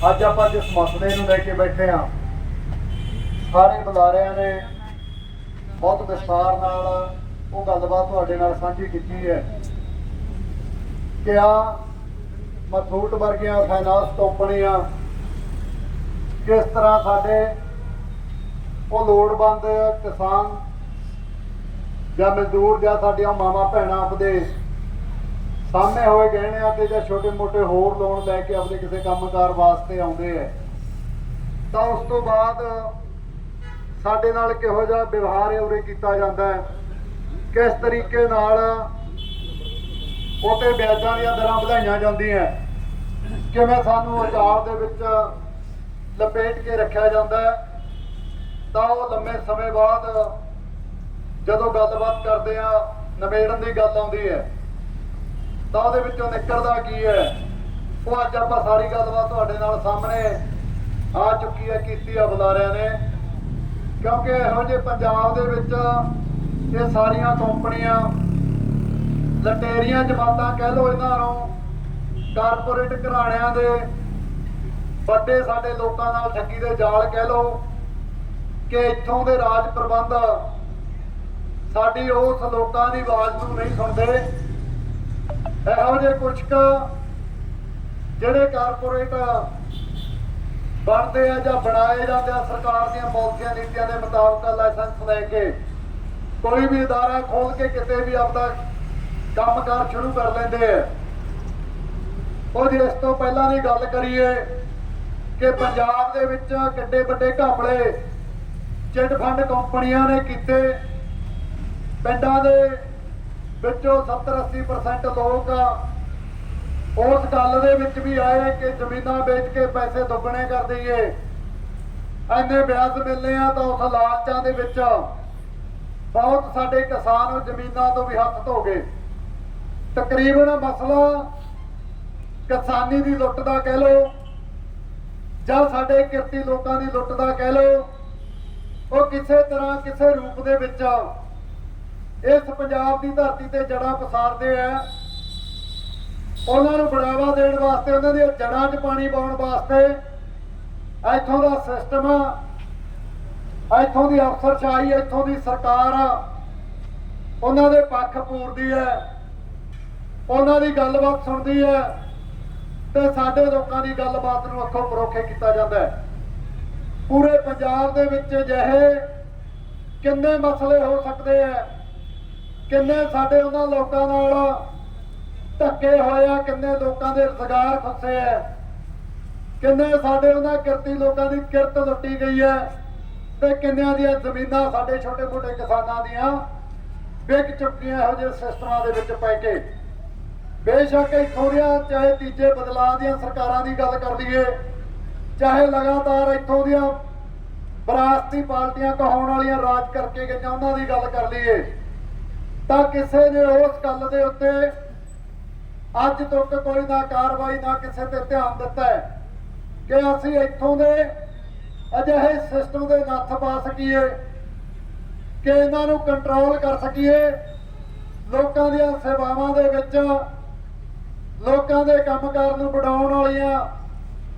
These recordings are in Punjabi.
ਅੱਜ ਆਪਾਂ ਜਿਸ ਮਸਲੇ ਨੂੰ ਲੈ ਕੇ ਬੈਠੇ ਆ ਸਾਰੇ ਬੁਲਾਰਿਆਂ ਨੇ ਬਹੁਤ ਵਿਸਥਾਰ ਨਾਲ ਉਹ ਗੱਲਬਾਤ ਤੁਹਾਡੇ ਨਾਲ ਸਾਂਝੀ ਕੀਤੀ ਹੈ ਕਿ ਆ ਮਥੂਟ ਵਰਗੀਆਂ ਫਾਈਨਾਂਸ ਕੰਪਨੀਆਂ ਕਿਸ ਤਰ੍ਹਾਂ ਸਾਡੇ ਉਹ ਲੋੜਵੰਦ ਕਿਸਾਨ ਜਾਂ ਮਜ਼ਦੂਰ ਜਾਂ ਸਾਡੀਆਂ ਮਾਵਾਂ ਭੈਣਾਂ ਆਪਦੇ ਸਾਹਮਣੇ ਹੋਏ ਗਹਿਣਿਆਂ ਤੇ ਜਾਂ ਛੋਟੇ-ਮੋਟੇ ਹੋਰ ਲੋਨ ਲੈ ਕੇ ਆਪਣੇ ਕਿਸੇ ਕੰਮਕਾਰ ਵਾਸਤੇ ਆਉਂਦੇ ਐ ਤਾਂ ਉਸ ਤੋਂ ਬਾਅਦ ਸਾਡੇ ਨਾਲ ਕਿਹੋ ਜਿਹਾ ਵਿਵਹਾਰ ਹੈ ਉਰੇ ਕੀਤਾ ਜਾਂਦਾ ਹੈ? ਕਿਸ ਤਰੀਕੇ ਨਾਲ ਉਹਤੇ ਵਿਆਜਾਂ ਦੀਆਂ ਦਰਾਂ ਵਧਾਈਆਂ ਜਾਂਦੀਆਂ ਕਿਵੇਂ ਸਾਨੂੰ ਅਚਾਰ ਦੇ ਵਿੱਚ ਲਪੇਟ ਕੇ ਰੱਖਿਆ ਜਾਂਦਾ ਹੈ? ਤਾਂ ਉਹ ਲੰਮੇ ਸਮੇਂ ਬਾਅਦ ਜਦੋਂ ਗੱਲਬਾਤ ਕਰਦੇ ਆ, ਨਿਬੇੜਨ ਦੀ ਗੱਲ ਆਉਂਦੀ ਹੈ। ਤਾਂ ਉਹਦੇ ਵਿੱਚੋਂ ਨਿਕਲਦਾ ਕੀ ਹੈ? ਉਹ ਅੱਜ ਆਪਾਂ ਸਾਰੀ ਗੱਲਬਾਤ ਤੁਹਾਡੇ ਨਾਲ ਸਾਹਮਣੇ ਆ ਚੁੱਕੀ ਹੈ, ਕੀਤੀ ਆ ਬੁਲਾਰਿਆਂ ਨੇ। ਕਿਉਂਕਿ ਇਹੋ ਜਿਹੇ ਪੰਜਾਬ ਦੇ ਵਿੱਚ ਇਹ ਸਾਰੀਆਂ ਕੰਪਨੀਆਂ, ਲਟੇਰੀਆਂ, ਜਮਾਤਾਂ ਕਹਿ ਲੋ ਇਹਨਾਂ ਨੂੰ, ਕਾਰਪੋਰੇਟ ਘਰਾਣਿਆਂ ਦੇ, ਵੱਡੇ ਸਾਡੇ ਲੋਕਾਂ ਨਾਲ ਠੱਗੀ ਦੇ ਜਾਲ ਕਹਿ ਲੋ ਕਿ ਇੱਥੋਂ ਦੇ ਰਾਜ ਪ੍ਰਬੰਧ ਸਾਡੀ ਉਸ ਲੋਕਾਂ ਦੀ ਆਵਾਜ਼ ਨੂੰ ਨਹੀਂ ਸੁਣਦੇ। ਇਹੋ ਜਿਹੇ ਕੁਝ ਕੁ ਜਿਹੜੇ ਕਾਰਪੋਰੇਟ ਬਣਦੇ ਆ ਜਾਂ ਬਣਾਏ ਜਾਂਦੇ ਆ ਸਰਕਾਰ ਦੀਆਂ ਪਾਲਿਸੀਆਂ, ਨੀਤੀਆਂ ਦੇ ਮੁਤਾਬਕ ਲਾਇਸੈਂਸ ਲੈ ਕੇ ਕੋਈ ਵੀ ਅਦਾਰਾ ਖੋਲ ਕੇ ਕਿਤੇ ਵੀ ਆਪਦਾ ਕੰਮਕਾਰ ਸ਼ੁਰੂ ਕਰ ਲੈਂਦੇ ਆ। ਉਹ ਜੇ ਇਸ ਤੋਂ ਪਹਿਲਾਂ ਦੀ ਗੱਲ ਕਰੀਏ ਕਿ ਪੰਜਾਬ ਦੇ ਵਿੱਚ ਕਿੱਡੇ ਵੱਡੇ ਘਪਲੇ ਚਿੱਟ ਫੰਡ ਕੰਪਨੀਆਂ ਨੇ ਕੀਤੇ। ਪਿੰਡਾਂ ਦੇ ਵਿੱਚੋਂ 70-80% ਲੋਕ ਉਸ ਗੱਲ ਦੇ ਵਿੱਚ ਵੀ ਆਏ ਕਿ ਜ਼ਮੀਨਾਂ ਵੇਚ ਕੇ ਪੈਸੇ ਦੁੱਗਣੇ ਕਰ ਦਈਏ। ਐਨੇ ਵਿਆਜ ਮਿਲਨੇ ਆ ਤਾਂ ਉਸ ਲਾਲਚਾਂ ਦੇ ਵਿੱਚ ਬਹੁਤ ਸਾਡੇ ਕਿਸਾਨ ਉਹ ਜ਼ਮੀਨਾਂ ਤੋਂ ਵੀ ਹੱਥ ਧੋ ਗਏ। ਤਕਰੀਬਨ ਮਸਲਾ ਕਿਸਾਨੀ ਦੀ ਲੁੱਟ ਦਾ ਕਹਿ ਲਓ ਜਾਂ ਸਾਡੇ ਕਿਰਤੀ ਲੋਕਾਂ ਦੀ ਲੁੱਟ ਦਾ ਕਹਿ ਲਓ, ਉਹ ਕਿਸੇ ਤਰ੍ਹਾਂ ਕਿਸੇ ਰੂਪ ਦੇ ਵਿੱਚ ਇਸ ਪੰਜਾਬ ਦੀ ਧਰਤੀ ਤੇ ਜੜਾਂ ਪਸਾਰਦੇ ਆ। ਉਹਨਾਂ ਨੂੰ ਬੜਾਵਾ ਦੇਣ ਵਾਸਤੇ ਉਹਨਾਂ ਦੀਆਂ ਜੜਾਂ 'ਚ ਪਾਣੀ ਪਾਉਣ ਵਾਸਤੇ ਇੱਥੋਂ ਦਾ ਸਿਸਟਮ ਆ, ਇੱਥੋਂ ਦੀ ਅਫਸਰਸ਼ਾਹੀ, ਇੱਥੋਂ ਦੀ ਸਰਕਾਰ ਉਹਨਾਂ ਦੇ ਪੱਖ ਪੂਰਦੀ ਹੈ ਉਹਨਾਂ ਦੀ ਗੱਲਬਾਤ ਸੁਣਦੀ ਹੈ ਤੇ ਸਾਡੇ ਲੋਕਾਂ ਦੀ ਗੱਲਬਾਤ ਨੂੰ ਅੱਖੋਂ ਪਰੋਖੇ ਕੀਤਾ ਜਾਂਦਾ ਹੈ। ਪੂਰੇ ਪੰਜਾਬ ਦੇ ਵਿੱਚ ਅਜਿਹੇ ਕਿੰਨੇ ਮਸਲੇ ਹੋ ਸਕਦੇ ਆ ਕਿੰਨੇ ਸਾਡੇ ਉਹਨਾਂ ਲੋਕਾਂ ਨਾਲ ਧੱਕੇ ਹੋਏ ਆ, ਕਿੰਨੇ ਲੋਕਾਂ ਦੇ ਰੁਜ਼ਗਾਰ ਫਸੇ ਆ। ਕਿੰਨੇ ਸਾਡੇ ਉਹਨਾਂ ਕਿਰਤੀ ਲੋਕਾਂ ਦੀ ਕਿਰਤ ਲੁੱਟੀ ਗਈ ਹੈ ਤੇ ਕਿੰਨਿਆਂ ਦੀਆਂ ਜ਼ਮੀਨਾਂ ਸਾਡੇ ਛੋਟੇ ਮੋਟੇ ਕਿਸਾਨਾਂ ਦੀਆਂ ਵਿਕ ਚੁੱਕੀਆਂ ਇਹੋ ਜਿਹੇ ਸਿਸਟਮਾਂ ਦੇ ਵਿੱਚ ਪੈ ਕੇ। ਬੇਸ਼ੱਕ ਇੱਥੋਂ ਦੀਆਂ ਚਾਹੇ ਤੀਜੇ ਬਦਲਾਅ ਦੀਆਂ ਸਰਕਾਰਾਂ ਦੀ ਗੱਲ ਕਰ ਲਈਏ, ਚਾਹੇ ਲਗਾਤਾਰ ਇੱਥੋਂ ਦੀਆਂ ਵਿਰਾਸਤੀ ਪਾਰਟੀਆਂ ਕਹਾਉਣ ਵਾਲੀਆਂ ਰਾਜ ਕਰਕੇ ਗਈਆਂ, ਉਹਨਾਂ ਦੀ ਗੱਲ ਕਰ ਲਈਏ। ਤਾਂ ਕਿਸੇ ਨੇ ਉਸ ਗੱਲ ਦੇ ਉੱਤੇ ਅੱਜ ਤੱਕ ਕੋਈ ਨਾ ਕਾਰਵਾਈ, ਨਾ ਕਿਸੇ ਤੇ ਧਿਆਨ ਦਿੱਤਾ ਹੈ ਕਿ ਅਸੀਂ ਇੱਥੋਂ ਦੇ ਅਜਿਹੇ ਸਿਸਟਮ ਦੇ ਨੱਥ ਪਾ ਸਕੀਏ, ਕਿ ਇਹਨਾਂ ਨੂੰ ਕੰਟਰੋਲ ਕਰ ਸਕੀਏ, ਲੋਕਾਂ ਦੀਆਂ ਸੇਵਾਵਾਂ ਦੇ ਵਿੱਚ, ਲੋਕਾਂ ਦੇ ਕੰਮਕਾਰ ਨੂੰ ਵਧਾਉਣ ਵਾਲੀਆਂ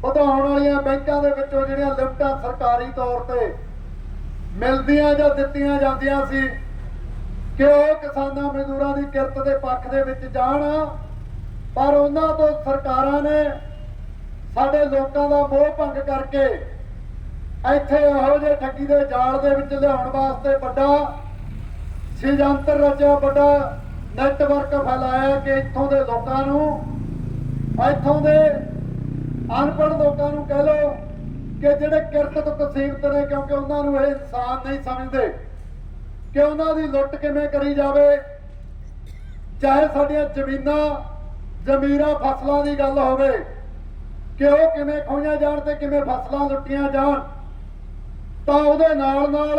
ਵਧਾਉਣ ਵਾਲੀਆਂ ਬੈਂਕਾਂ ਦੇ ਵਿੱਚੋਂ ਜਿਹੜੀਆਂ ਲਿਮਟਾਂ ਸਰਕਾਰੀ ਤੌਰ ਤੇ ਮਿਲਦੀਆਂ ਜਾਂ ਦਿੱਤੀਆਂ ਜਾਂਦੀਆਂ ਸੀ ਕਿ ਉਹ ਕਿਸਾਨਾਂ ਮਜ਼ਦੂਰਾਂ ਦੀ ਕਿਰਤ ਦੇ ਪੱਖ ਦੇ ਵਿੱਚ ਜਾਣ? ਪਰ ਉਹਨਾਂ ਤੋਂ ਸਰਕਾਰਾਂ ਨੇ ਸਾਡੇ ਲੋਕਾਂ ਦਾ ਮੋਹ ਭੰਗ ਕਰਕੇ ਇੱਥੇ ਇਹੋ ਜਿਹੇ ਠੱਗੀ ਦੇ ਜਾਲ ਦੇ ਵਿੱਚ ਲਿਆਉਣ ਵਾਸਤੇ ਵੱਡਾ ਸਿਜੰਤਰ ਰਚਿਆ, ਵੱਡਾ ਨੈਟਵਰਕ ਫੈਲਾਇਆ ਕਿ ਇੱਥੋਂ ਦੇ ਲੋਕਾਂ ਨੂੰ, ਇੱਥੋਂ ਦੇ ਅਨਪੜ੍ਹ ਲੋਕਾਂ ਨੂੰ ਕਹਿ ਲਓ ਕਿ ਜਿਹੜੇ ਕਿਰਤ ਤੋਂ ਕਸੀਮਤ ਨੇ ਕਿਉਂਕਿ ਉਹਨਾਂ ਨੂੰ ਇਹ ਇਨਸਾਨ ਨਹੀਂ ਸਮਝਦੇ। ਕਿ ਉਹਨਾਂ ਦੀ ਲੁੱਟ ਕਿਵੇਂ ਕਰੀ ਜਾਵੇ? ਚਾਹੇ ਸਾਡੀਆਂ ਜ਼ਮੀਨਾਂ, ਜ਼ਮੀਰਾਂ ਫਸਲਾਂ ਦੀ ਗੱਲ ਹੋਵੇ, ਕਿ ਉਹ ਕਿਵੇਂ ਖੋਈਆਂ ਜਾਣ ਤੇ ਕਿਵੇਂ ਫਸਲਾਂ ਲੁੱਟੀਆਂ ਜਾਣ, ਤਾਂ ਉਹਦੇ ਨਾਲ ਨਾਲ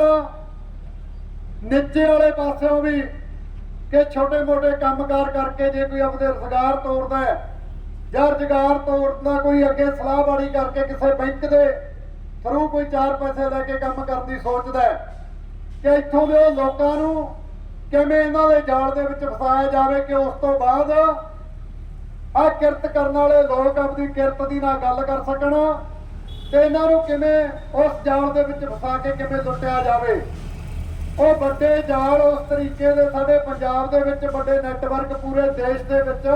ਨੀਚੇ ਵਾਲੇ ਪਾਸਿਓਂ ਵੀ ਕਿ ਛੋਟੇ ਮੋਟੇ ਕੰਮਕਾਰ ਕਰਕੇ ਜੇ ਕੋਈ ਆਪਣੇ ਰੁਜ਼ਗਾਰ ਤੋਰਦਾ ਹੈ, ਜਾਂ ਰੁਜ਼ਗਾਰ ਤੋਰਨ ਕੋਈ ਅੱਗੇ ਸਲਾਹਬਾਣੀ ਕਰਕੇ ਕਿਸੇ ਬੈਂਕ ਦੇ ਥਰੂ ਕੋਈ ਚਾਰ ਪੈਸੇ ਲੈ ਕੇ ਕੰਮ ਕਰਨ ਦੀ ਸੋਚਦਾ ਹੈ ਕਿ ਇੱਥੋਂ ਦੇ ਲੋਕਾਂ ਨੂੰ ਕਿਵੇਂ ਇਹਨਾਂ ਦੇ ਜਾਲ ਦੇ ਵਿੱਚ ਫਸਾਇਆ ਜਾਵੇ ਕਿ ਉਸ ਤੋਂ ਬਾਅਦ ਆ ਕਿਰਤ ਕਰਨ ਵਾਲੇ ਲੋਕ ਆਪਣੀ ਕਿਰਤ ਦੀ ਨਾਲ ਗੱਲ ਕਰ ਸਕਣ ਤੇ ਇਹਨਾਂ ਨੂੰ ਕਿਵੇਂ ਉਸ ਜਾਲ ਦੇ ਵਿੱਚ ਫਸਾ ਕੇ ਕਿਵੇਂ ਲੁੱਟਿਆ ਜਾਵੇ। ਉਹ ਵੱਡੇ ਜਾਲ ਉਸ ਤਰੀਕੇ ਦੇ ਸਾਡੇ ਪੰਜਾਬ ਦੇ ਵਿੱਚ ਵੱਡੇ ਨੈਟਵਰਕ ਪੂਰੇ ਦੇਸ਼ ਦੇ ਵਿੱਚ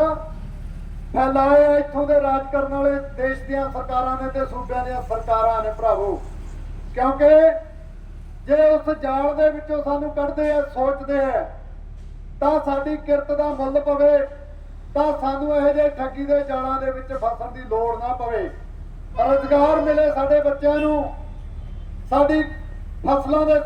ਫੈਲਾਏ ਆ। ਇੱਥੋਂ ਦੇ ਰਾਜ ਕਰਨ ਵਾਲੇ ਦੇਸ਼ ਦੀਆਂ ਸਰਕਾਰਾਂ ਨੇ ਤੇ ਸੂਬਿਆਂ ਦੀਆਂ ਸਰਕਾਰਾਂ ਨੇ ਭਰਾਵੋ। ਕਿਉਂਕਿ ਜੇ ਉਸ ਜਾਲ ਦੇ ਵਿੱਚੋਂ ਸਾਨੂੰ ਕੱਢਦੇ ਆ, ਸੋਚਦੇ ਆ, ਤਾਂ ਸਾਡੀ ਕਿਰਤ ਦਾ ਮੁੱਲ ਪਵੇ, ਤਾਂ ਸਾਨੂੰ ਇਹੋ ਜਿਹੇ ਠੱਗੀ ਦੇ ਜਾਲਾਂ ਦੇ ਵਿੱਚ ਫਸਣ ਦੀ ਲੋੜ ਨਾ ਪਵੇ। ਰੁਜ਼ਗਾਰ ਮਿਲੇ ਸਾਡੇ ਬੱਚਿਆਂ ਨੂੰ, ਸਾਡੀ ਫਸਲਾਂ ਦੇ